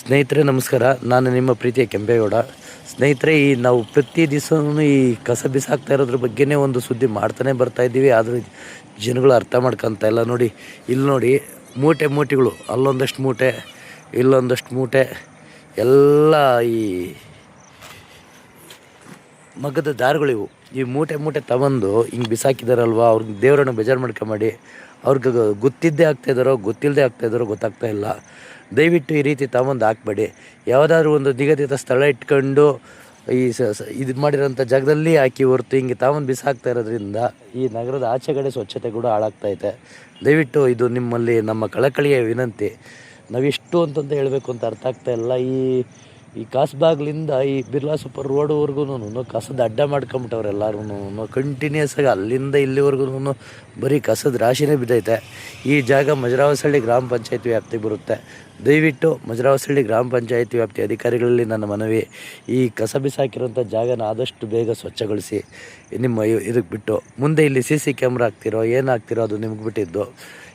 ಸ್ನೇಹಿತರೆ, ನಮಸ್ಕಾರ. ನಾನು ನಿಮ್ಮ ಪ್ರೀತಿಯ ಕೆಂಪೇಗೌಡ. ಸ್ನೇಹಿತರೆ, ಈ ನಾವು ಪ್ರತಿ ದಿವಸವೂ ಈ ಕಸ ಬಿಸಾಕ್ತಾ ಇರೋದ್ರ ಬಗ್ಗೆನೇ ಒಂದು ಸುದ್ದಿ ಮಾಡ್ತಾನೆ ಬರ್ತಾ ಇದ್ದೀವಿ. ಆದರೆ ಜನಗಳು ಅರ್ಥ ಮಾಡ್ಕೊತಾ ಇಲ್ಲ. ನೋಡಿ, ಇಲ್ಲಿ ನೋಡಿ, ಮೂಟೆ ಮೂಟೆಗಳು, ಅಲ್ಲೊಂದಷ್ಟು ಮೂಟೆ, ಇಲ್ಲೊಂದಷ್ಟು ಮೂಟೆ, ಎಲ್ಲ ಈ ಮಗದ ದಾರಿಗಳಿವು ಈ ಮೂಟೆ ಮೂಟೆ ತಗೊಂಡು ಹಿಂಗೆ ಬಿಸಾಕಿದಾರಲ್ವ, ಅವ್ರಿಗೆ ದೇವರನ್ನು ಬೇಜಾರು ಮಾಡ್ಕೊಂಬೇಡಿ. ಅವ್ರಿಗೆ ಗೊತ್ತಿದ್ದೇ ಆಗ್ತಾ ಇದ್ದಾರೋ ಗೊತ್ತಿಲ್ಲದೆ ಆಗ್ತಾ ಇದ್ದಾರೋ ಗೊತ್ತಾಗ್ತಾ ಇಲ್ಲ. ದಯವಿಟ್ಟು ಈ ರೀತಿ ತಗೊಂಡು ಹಾಕ್ಬೇಡಿ. ಯಾವುದಾದ್ರೂ ಒಂದು ನಿಗದಿತ ಸ್ಥಳ ಇಟ್ಕೊಂಡು ಈ ಸ, ಸ- ಇದು ಮಾಡಿರೋಂಥ ಜಾಗದಲ್ಲಿ ಹಾಕಿ ಹೊರತು ಹಿಂಗೆ ತಾವೊಂದು ಬಿಸಾಕ್ತಾ ಇರೋದ್ರಿಂದ ಈ ನಗರದ ಆಚೆಗಡೆ ಸ್ವಚ್ಛತೆ ಕೂಡ ಹಾಳಾಗ್ತೈತೆ ದಯವಿಟ್ಟು ಇದು ನಿಮ್ಮಲ್ಲಿ ನಮ್ಮ ಕಳಕಳಿಯ ವಿನಂತಿ. ನಾವಿಷ್ಟು ಅಂತಂತ ಹೇಳಬೇಕು ಅಂತ ಅರ್ಥ ಆಗ್ತಾ ಇಲ್ಲ. ಈ ಈ ಕಾಸ್ಬಾಗ್ಲಿಂದ ಈ ಬಿರ್ಲಾ ಸೂಪರ್ ರೋಡ್ವರೆಗೂ ಕಸದ ಅಡ್ಡ ಮಾಡ್ಕೊಂಬಿಟ್ಟವ್ರು ಎಲ್ಲರೂ ಕಂಟಿನ್ಯೂಸ್ ಆಗಿ ಅಲ್ಲಿಂದ ಇಲ್ಲಿವರೆಗೂ ಬರೀ ಕಸದ ರಾಶಿನೇ ಬಿದ್ದೈತೆ. ಈ ಜಾಗ ಮಜರಾವಸಳ್ಳಿ ಗ್ರಾಮ ಪಂಚಾಯತಿ ವ್ಯಾಪ್ತಿಗೆ ಬರುತ್ತೆ. ದಯವಿಟ್ಟು ಮಜರಾವಸಳ್ಳಿ ಗ್ರಾಮ ಪಂಚಾಯತಿ ವ್ಯಾಪ್ತಿ ಅಧಿಕಾರಿಗಳಲ್ಲಿ ನನ್ನ ಮನವಿ. ಈ ಕಸ ಬಿಸಾಕಿರೋಂಥ ಜಾಗನ ಆದಷ್ಟು ಬೇಗ ಸ್ವಚ್ಛಗೊಳಿಸಿ. ನಿಮ್ಮ ಇದಕ್ಕೆ ಬಿಟ್ಟು ಮುಂದೆ ಇಲ್ಲಿ ಸಿ ಸಿ ಕ್ಯಾಮ್ರಾ ಹಾಕ್ತಿರೋ, ಏನು ಅದು ನಿಮ್ಗೆ ಬಿಟ್ಟಿದ್ದು.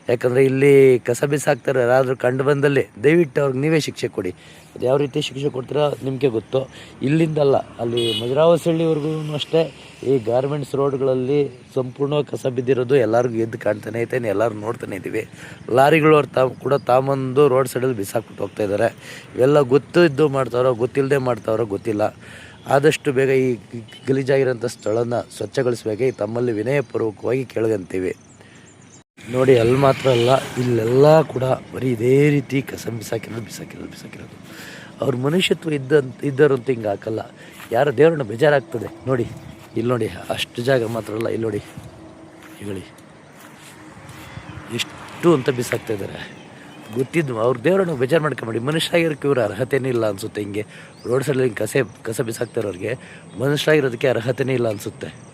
ಯಾಕಂದರೆ ಇಲ್ಲಿ ಕಸ ಬಿಸಾಕ್ತಾರೆ, ಯಾರಾದರೂ ಕಂಡು ಬಂದಲ್ಲಿ ದಯವಿಟ್ಟು ಅವ್ರಿಗೆ ನೀವೇ ಶಿಕ್ಷೆ ಕೊಡಿ. ಅದು ಯಾವ ರೀತಿ ಶಿಕ್ಷೆ ಕೊಡ್ತೀರೋ ನಿಮಗೆ ಗೊತ್ತು. ಇಲ್ಲಿಂದಲ್ಲ, ಅಲ್ಲಿ ಮಜರಾವಸಳ್ಳಿವರೆಗೂ ಅಷ್ಟೇ, ಈ ಗಾರ್ಮೆಂಟ್ಸ್ ರೋಡ್ಗಳಲ್ಲಿ ಸಂಪೂರ್ಣ ಕಸ ಬಿದ್ದಿರೋದು ಎಲ್ಲರಿಗೂ ಎದ್ದು ಕಾಣ್ತಾನೆ ಐತೆ ಎಲ್ಲರೂ ನೋಡ್ತಾನೆ ಇದ್ದೀವಿ ಲಾರಿಗಳು ಅವ್ರು ತಾವು ಕೂಡ ತಾಮಂದು ರೋಡ್ ಸೈಡಲ್ಲಿ ಬಿಸಾಕ್ಬಿಟ್ಟು ಹೋಗ್ತಾ ಇದ್ದಾರೆ ಇವೆಲ್ಲ ಗೊತ್ತು ಇದ್ದು ಮಾಡ್ತಾರೋ ಗೊತ್ತಿಲ್ಲದೆ ಮಾಡ್ತಾರೋ ಗೊತ್ತಿಲ್ಲ. ಆದಷ್ಟು ಬೇಗ ಈ ಗಲೀಜಾಗಿರೋಂಥ ಸ್ಥಳನ ಸ್ವಚ್ಛಗೊಳಿಸ್ಬೇಕು. ತಮ್ಮಲ್ಲಿ ವಿನಯಪೂರ್ವಕವಾಗಿ ಕೇಳ್ಕೊಂತೀವಿ ನೋಡಿ ಅಲ್ಲಿ ಮಾತ್ರ ಅಲ್ಲ, ಇಲ್ಲೆಲ್ಲ ಕೂಡ ಬರೀ ಇದೇ ರೀತಿ ಕಸ ಬಿಸಾಕಿರೋದು ಬಿಸಾಕಿರೋದು ಬಿಸಾಕಿರೋದು. ಅವ್ರ ಮನುಷ್ಯತ್ವ ಇದ್ದಂತ ಅಂತ ಹಿಂಗೆ ಹಾಕಲ್ಲ. ಯಾರ ದೇವ್ರನ್ನ ಬೇಜಾರಾಗ್ತದೆ. ನೋಡಿ, ಇಲ್ಲಿ ನೋಡಿ, ಅಷ್ಟು ಜಾಗ ಮಾತ್ರ ಅಲ್ಲ, ಇಲ್ಲಿ ನೋಡಿ. ಹೇಳಿ ಎಷ್ಟು ಅಂತ ಬಿಸಾಕ್ತಾ ಇದ್ದಾರೆ. ಗೊತ್ತಿದ್ದು, ಅವ್ರ ದೇವ್ರನ್ನ ಬೇಜಾರು ಮಾಡ್ಕೊಂಬೇಡಿ. ಮನುಷ್ಯರಾಗಿರೋಕ್ಕೆ ಇವ್ರ ಅರ್ಹತೆನೇ ಇಲ್ಲ ಅನಿಸುತ್ತೆ ಹಿಂಗೆ. ರೋಡ್ ಸೈಡಲ್ಲಿ ಹಿಂಗೆ ಕಸೆ, ಕಸ ಬಿಸಾಕ್ತಾ ಮನುಷ್ಯ ಮನುಷ್ಯರಾಗಿರೋದಕ್ಕೆ ಅರ್ಹತೆನೇ ಇಲ್ಲ ಅನಿಸುತ್ತೆ.